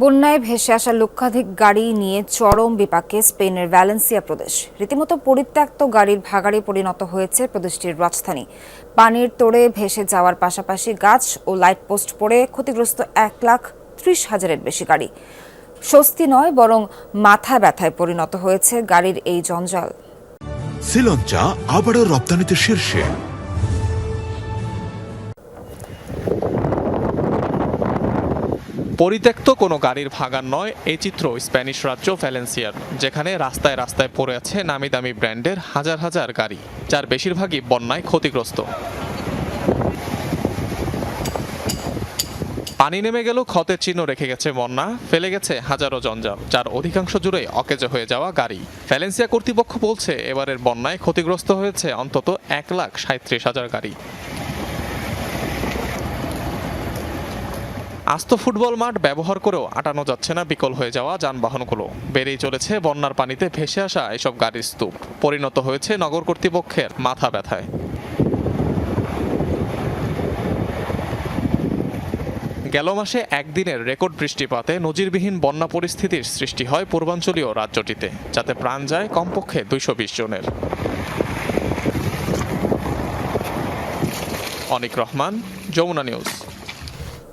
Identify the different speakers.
Speaker 1: বন্যায় ভেসে আসা লক্ষাধিক গাড়ি নিয়ে চরম বিপাকে স্পেনের ভ্যালেন্সিয়া প্রদেশ। রীতিমতো পরিত্যক্ত গাড়ির ভাগাড়ে পরিণত হয়েছে প্রদেশটির রাজধানী। পানির তোড়ে ভেসে যাওয়ার পাশাপাশি গাছ ও লাইট পোস্ট পড়ে ক্ষতিগ্রস্ত এক লাখ ত্রিশ হাজারের বেশি গাড়ি। স্বস্তি নয়, বরং মাথা ব্যথায় পরিণত হয়েছে গাড়ির এই জঞ্জাল।
Speaker 2: শ্রীলঞ্চা আবারও রপ্তানিতে শীর্ষে।
Speaker 3: পরিত্যক্ত কোনো গাড়ির ভাগান নয়, এই চিত্র স্প্যানিশ রাজ্য ভ্যালেন্সিয়ার, যেখানে রাস্তায় রাস্তায় পড়ে আছে নামি দামি ব্র্যান্ডের হাজার হাজার গাড়ি, যার বেশিরভাগই বন্যায় ক্ষতিগ্রস্ত। পানি নেমে গেলেও ক্ষতের চিহ্ন রেখে গেছে বন্যা, ফেলে গেছে হাজারো জঞ্জাল, যার অধিকাংশ জুড়ে অকেজ হয়ে যাওয়া গাড়ি। ভ্যালেন্সিয়া কর্তৃপক্ষ বলছে, এবারের বন্যায় ক্ষতিগ্রস্ত হয়েছে অন্তত এক লাখ সাঁত্রিশ হাজার গাড়ি। আস্ত ফুটবল মাঠ ব্যবহার করেও আটানো যাচ্ছে না বিকল হয়ে যাওয়া যানবাহনগুলো। বেড়েই চলেছে বন্যার পানিতে ভেসে আসা এসব গাড়ির স্তূপ। পরিণত হয়েছে নগর কর্তৃপক্ষের মাথা ব্যথায়। গেল মাসে একদিনের রেকর্ড বৃষ্টিপাতে নজিরবিহীন বন্যা পরিস্থিতির সৃষ্টি হয় পূর্বাঞ্চলীয় রাজ্যটিতে, যাতে প্রাণ যায় কমপক্ষে দুইশো বিশ জনের। অনিক রহমান, যমুনা নিউজ।